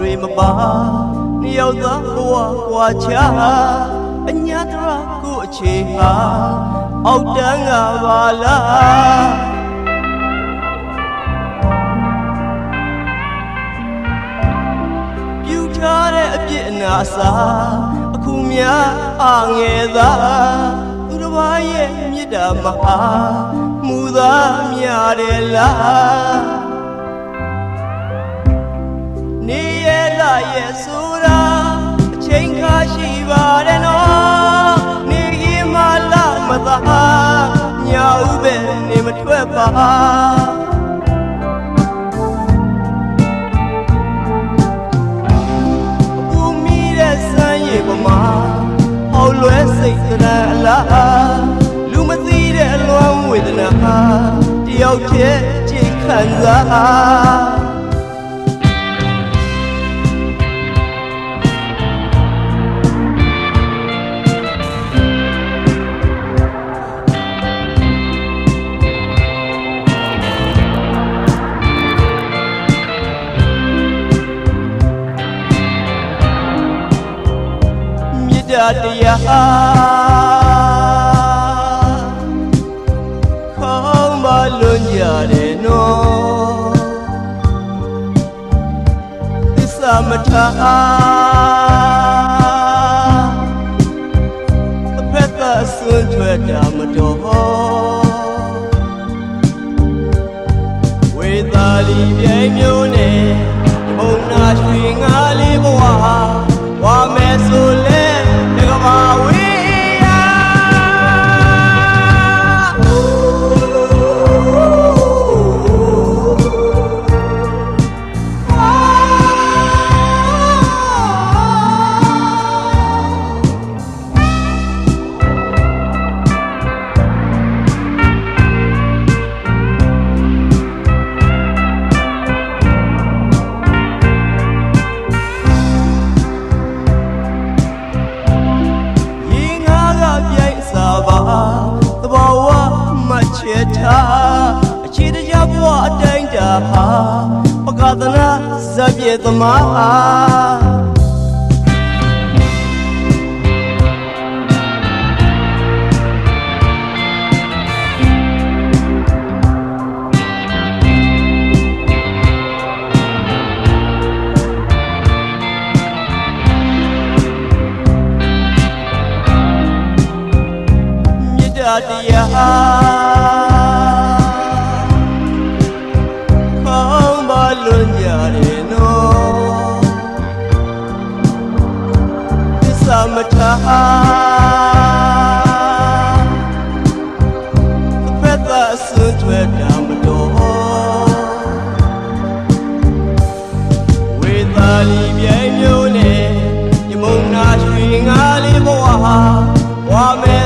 တွေမပါနှစ်ယောက်သားဘဝကွာချအညာတရကိုအခြေဟာအောက်တန်းကပါလားပြူထားတဲ့အပြစ်အနာစာအခုများအငယ်သာသူတစ်ပါးရဲ့မြစ်တာမဟာမူသားများတယ်လားနေ ရလာရဲ့ဆိုတာအချိန်ခါရှိပါတယ်နော်နေကြီးမလာမသာညာဥပဲနေမထွက်ပါပူမီတဲ့စမ်းရည်ပမာဟောလွဲစိတ်သရံအလားလူမသိတဲ့အလွမ်းဝေဒနာဟာတယောက်တည်းကြိတ်ခံစားမြစ် တာတရားခေါင်းမလွန်ကြတယ်နော်သစ္စာမထားအဖက်ကဆွန့်ထွက်တာမတော်ဝေသာလီပြိုင်မျိုးနဲ့ဘုံနာရွှေငါလေးဘဝဝါ မှတ်ချက်ထားအခြေတကြဘဝအတိုင်းတာဟာပကသနာဇပ်ပြေသမားမြစ်တာတရား လွန်ကြတယ်နော်သစ္စာမထားတစ်ဖက်သာအစွန်းထွက်တာမတော်ဝေသာလီပြိုင်မျိုးနဲ့ညမုံနာရွှေငါလေးဘဝဟာဝါမဲ